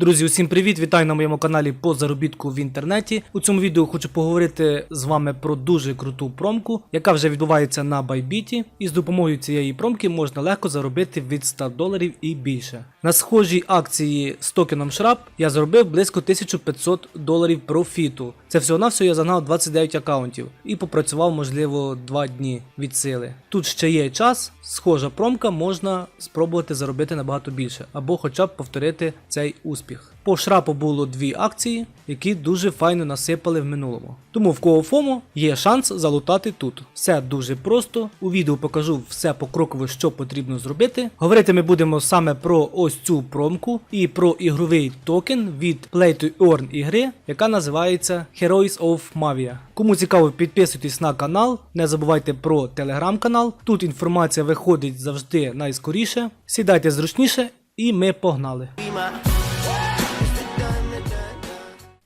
Друзі, усім привіт! Вітаю на моєму каналі по заробітку в інтернеті. У цьому відео хочу поговорити з вами про дуже круту промку, яка вже відбувається на Bybit. І з допомогою цієї промки можна легко заробити від 100 доларів і більше. На схожій акції з токеном Shrap я заробив близько 1500 доларів профіту. Це всього на все я загнав 29 аккаунтів і попрацював, можливо, 2 дні від сили. Тут ще є час, схожа промка, можна спробувати заробити набагато більше, або хоча б повторити цей успіх. По шрапу було дві акції, які дуже файно насипали в минулому. Тому в кого ФОМО є шанс залутати тут. Все дуже просто. У відео покажу все покроково, що потрібно зробити. Говорити ми будемо саме про ось цю промку і про ігровий токен від Play to Earn ігри, яка називається Heroes of Mavia. Кому цікаво, підписуйтесь на канал, не забувайте про телеграм-канал. Тут інформація виходить завжди найскоріше. Сідайте зручніше і ми погнали.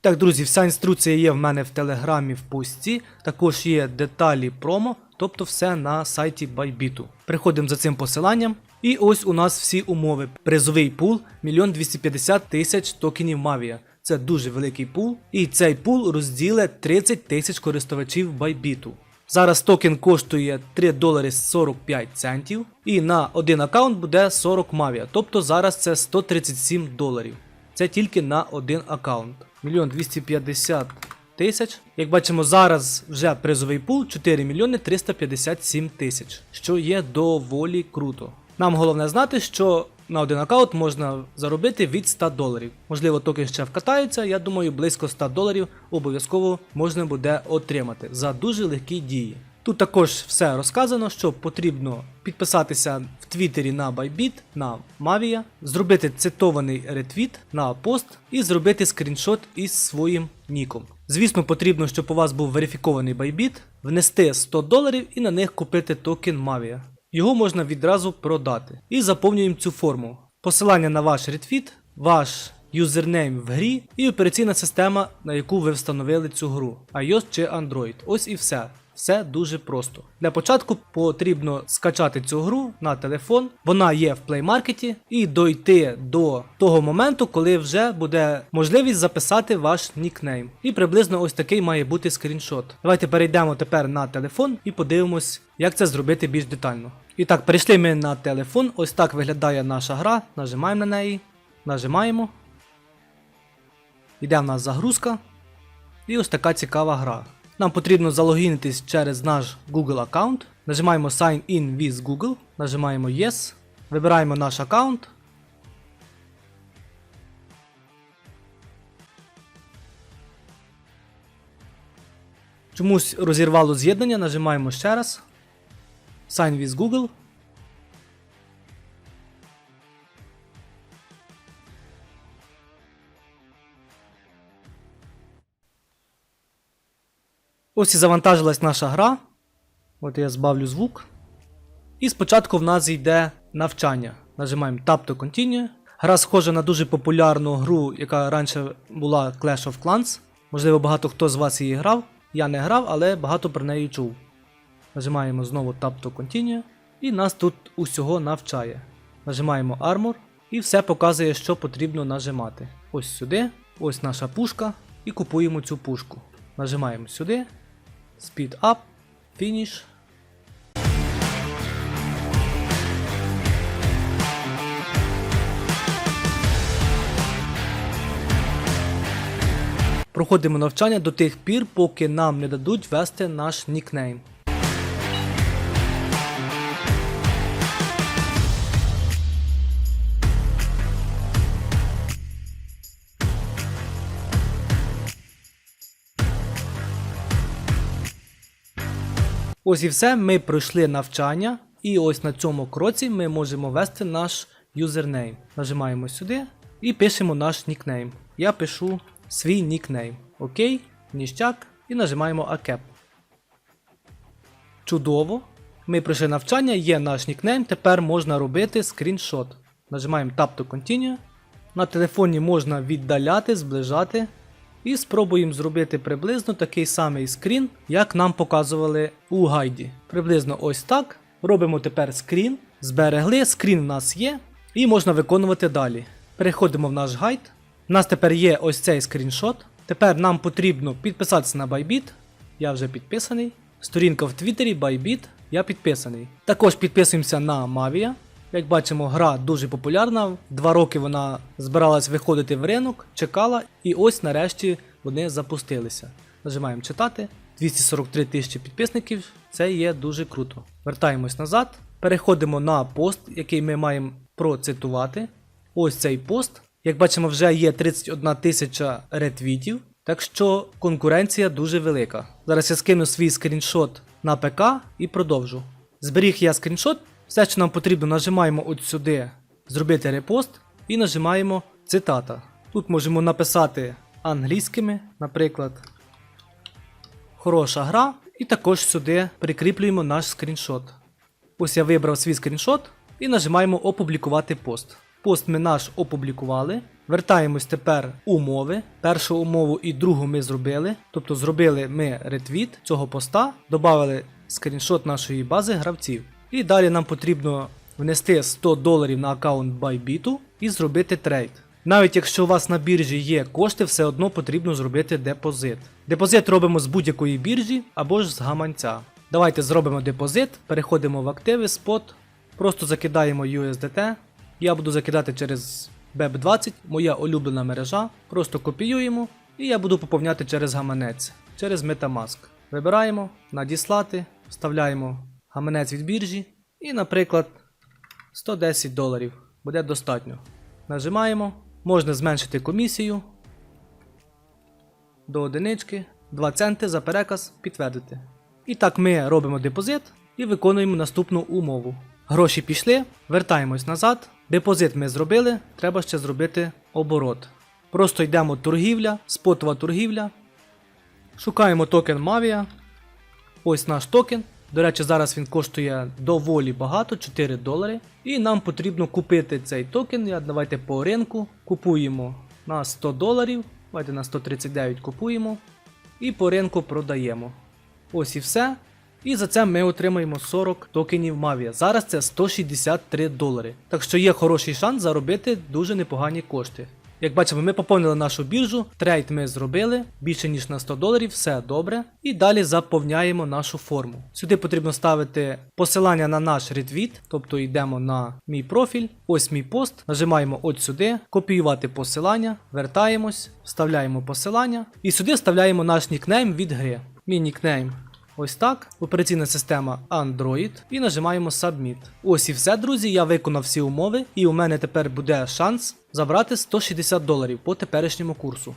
Так, друзі, вся інструкція є в мене в телеграмі в пості. Також є деталі промо, тобто все на сайті Bybit. Приходимо за цим посиланням. І ось у нас всі умови. Призовий пул 1 250 тисяч токенів Mavia. Це дуже великий пул. І цей пул розділить 30 тисяч користувачів Bybit. Зараз токен коштує 3 долари 45 центів. І на один аккаунт буде 40 Mavia. Тобто зараз це 137 доларів. Це тільки на один аккаунт. 1 250 тисяч. Як бачимо, зараз вже призовий пул 4 мільйони 357 тисяч, що є доволі круто. Нам головне знати, що на один аккаунт можна заробити від 100 доларів. Можливо, токен ще вкатається, я думаю, близько 100 доларів обов'язково можна буде отримати за дуже легкі дії. Тут також все розказано, що потрібно підписатися Твіттері на Bybit, на Mavia, зробити цитований ретвіт на пост і зробити скріншот із своїм ніком. Звісно, потрібно, щоб у вас був верифікований Bybit, внести 100 доларів і на них купити токен Mavia. Його можна відразу продати. І заповнюємо цю форму. Посилання на ваш ретвіт, ваш юзернейм в грі і операційна система, на яку ви встановили цю гру, iOS чи Android. Ось і все. Все дуже просто. Для початку потрібно скачати цю гру на телефон. Вона є в Play Market і дойти до того моменту, коли вже буде можливість записати ваш нікнейм. І приблизно ось такий має бути скріншот. Давайте перейдемо тепер на телефон і подивимось, як це зробити більш детально. І так, перейшли ми на телефон. Ось так виглядає наша гра. Нажимаємо на неї, нажимаємо. Йде в нас загрузка. І ось така цікава гра. Нам потрібно залогінитись через наш Google аккаунт. Нажимаємо Sign in with Google, нажимаємо Yes, вибираємо наш аккаунт. Чомусь розірвало з'єднання, нажимаємо ще раз. Sign with Google. Ось і завантажилась наша гра. От я збавлю звук. І спочатку в нас йде навчання. Нажимаємо Tap to Continue. Гра схожа на дуже популярну гру, яка раніше була Clash of Clans. Можливо, багато хто з вас її грав. Я не грав, але багато про неї чув. Нажимаємо знову Tap to Continue. І нас тут усього навчає. Нажимаємо Armor і все показує, що потрібно нажимати. Ось сюди, ось наша пушка, і купуємо цю пушку. Нажимаємо сюди. Speed up, Finish. Проходимо навчання до тих пір, поки нам не дадуть ввести наш нікнейм. Ось і все, ми пройшли навчання, і ось на цьому кроці ми можемо ввести наш юзернейм. Нажимаємо сюди і пишемо наш нікнейм. Я пишу свій нікнейм. Окей, ніштяк, і нажимаємо Accept. Чудово. Ми пройшли навчання, є наш нікнейм, тепер можна робити скріншот. Нажимаємо Tap to Continue. На телефоні можна віддаляти, зближати. І спробуємо зробити приблизно такий самий скрін, як нам показували у гайді. Приблизно ось так. Робимо тепер скрін, зберегли, скрін в нас є, і можна виконувати далі. Переходимо в наш гайд, У нас тепер є ось цей скріншот. Тепер нам потрібно підписатися на Bybit. Я вже підписаний. Сторінка в Твіттері Bybit. Я підписаний. Також підписуємося на Mavia. Як бачимо, гра дуже популярна. Два роки вона збиралась виходити в ринок, чекала, і ось нарешті вони запустилися. Нажимаємо читати. 243 тисячі підписників. Це є дуже круто. Вертаємось назад. Переходимо на пост, який ми маємо процитувати. Ось цей пост. Як бачимо, вже є 31 тисяча ретвітів, так що конкуренція дуже велика. Зараз я скину свій скріншот на ПК і продовжу. Зберіг я скріншот. Все, що нам потрібно, нажимаємо от сюди зробити репост і нажимаємо цитата. Тут можемо написати англійськими, наприклад, хороша гра. І також сюди прикріплюємо наш скріншот. Ось я вибрав свій скріншот і нажимаємо опублікувати пост. Пост ми наш опублікували. Вертаємось тепер умови. Першу умову і другу ми зробили. Тобто зробили ми ретвіт цього поста, додали скріншот нашої бази гравців. І далі нам потрібно внести 100 доларів на аккаунт Bybit і зробити трейд. Навіть якщо у вас на біржі є кошти, все одно потрібно зробити депозит. Депозит робимо з будь-якої біржі або ж з гаманця. Давайте зробимо депозит, переходимо в активи, спот, просто закидаємо USDT. Я буду закидати через BEP20, моя улюблена мережа. Просто копіюємо і я буду поповняти через гаманець, через Metamask. Вибираємо, надіслати, вставляємо гаманець від біржі і, наприклад, 110 доларів буде достатньо. Нажимаємо, можна зменшити комісію до одинички, 2 центи за переказ підтвердити. І так ми робимо депозит і виконуємо наступну умову. Гроші пішли, вертаємось назад. Депозит ми зробили, треба ще зробити оборот. Просто йдемо торгівля, спотова торгівля. Шукаємо токен Mavia. Ось наш токен. До речі, зараз він коштує доволі багато, 4 долари. І нам потрібно купити цей токен. Я- Давайте по ринку. Купуємо на 100 доларів. Давайте на 139 купуємо. І по ринку продаємо. Ось і все. І за це ми отримаємо 40 токенів Mavia. Зараз це 163 долари. Так що є хороший шанс заробити дуже непогані кошти. Як бачимо, ми поповнили нашу біржу, трейд ми зробили більше ніж на 100 доларів, все добре. І далі заповняємо нашу форму. Сюди потрібно ставити посилання на наш ретвіт, тобто йдемо на мій профіль, ось мій пост, нажимаємо от сюди, копіювати посилання, вертаємось, вставляємо посилання і сюди вставляємо наш нікнейм від гри. Мій нікнейм Ось так, операційна система Android і нажимаємо Submit. Ось і все, друзі. Я виконав всі умови, і у мене тепер буде шанс забрати 160 доларів по теперішньому курсу.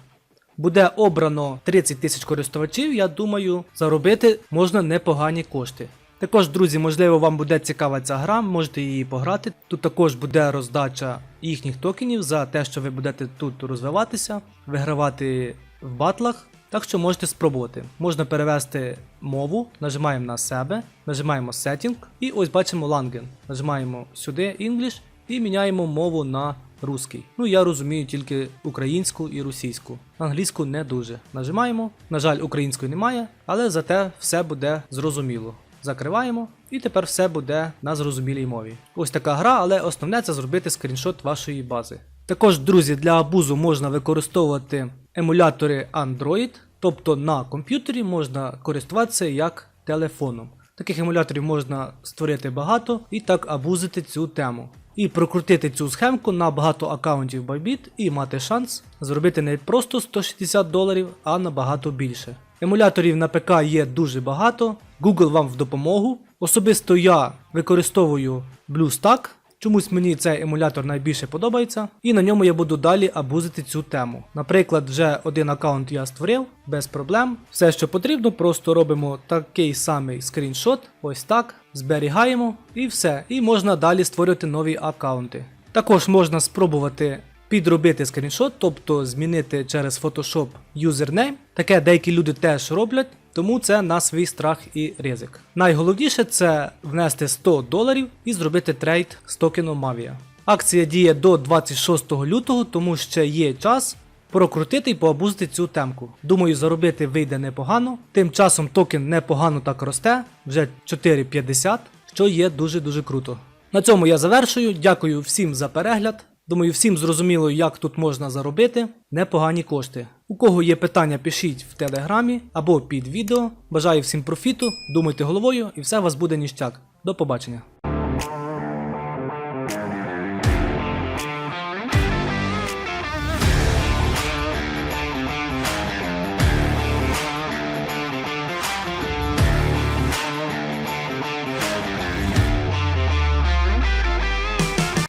Буде обрано 30 тисяч користувачів, я думаю, заробити можна непогані кошти. Також, друзі, можливо, вам буде цікава ця гра, можете її пограти. Тут також буде роздача їхніх токенів за те, що ви будете тут розвиватися, вигравати в батлах. Так що можете спробувати. Можна перевести мову, нажимаємо на себе, нажимаємо Setting і ось бачимо Langen. Нажимаємо сюди English і міняємо мову на русський. Ну я розумію тільки українську і російську. Англійську не дуже. Нажимаємо. На жаль, української немає, але зате все буде зрозуміло. Закриваємо, і тепер все буде на зрозумілій мові. Ось така гра, але основне це зробити скріншот вашої бази. Також, друзі, для абузу можна використовувати емулятори Android, тобто на комп'ютері можна користуватися як телефоном. Таких емуляторів можна створити багато і так абузити цю тему. І прокрутити цю схемку на багато аккаунтів Bybit і мати шанс зробити не просто 160 доларів, а набагато більше. Емуляторів на ПК є дуже багато, Google вам в допомогу. Особисто я використовую BlueStack, чомусь мені цей емулятор найбільше подобається, і на ньому я буду далі абузити цю тему. Наприклад, вже один аккаунт я створив без проблем. Все, що потрібно, просто робимо такий самий скріншот, ось так, зберігаємо і все. І можна далі створювати нові аккаунти. Також можна спробувати підробити скріншот, тобто змінити через Photoshop юзернейм. Таке деякі люди теж роблять, тому це на свій страх і ризик. Найголовніше це внести 100 доларів і зробити трейд з токеном Mavia. Акція діє до 26 лютого, тому ще є час прокрутити і поабузити цю темку. Думаю, заробити вийде непогано. Тим часом токен непогано так росте, вже 4,50, що є дуже-дуже круто. На цьому я завершую. Дякую всім за перегляд. Думаю, всім зрозуміло, як тут можна заробити непогані кошти. У кого є питання, пишіть в телеграмі або під відео. Бажаю всім профіту, думайте головою і все у вас буде ніштяк. До побачення.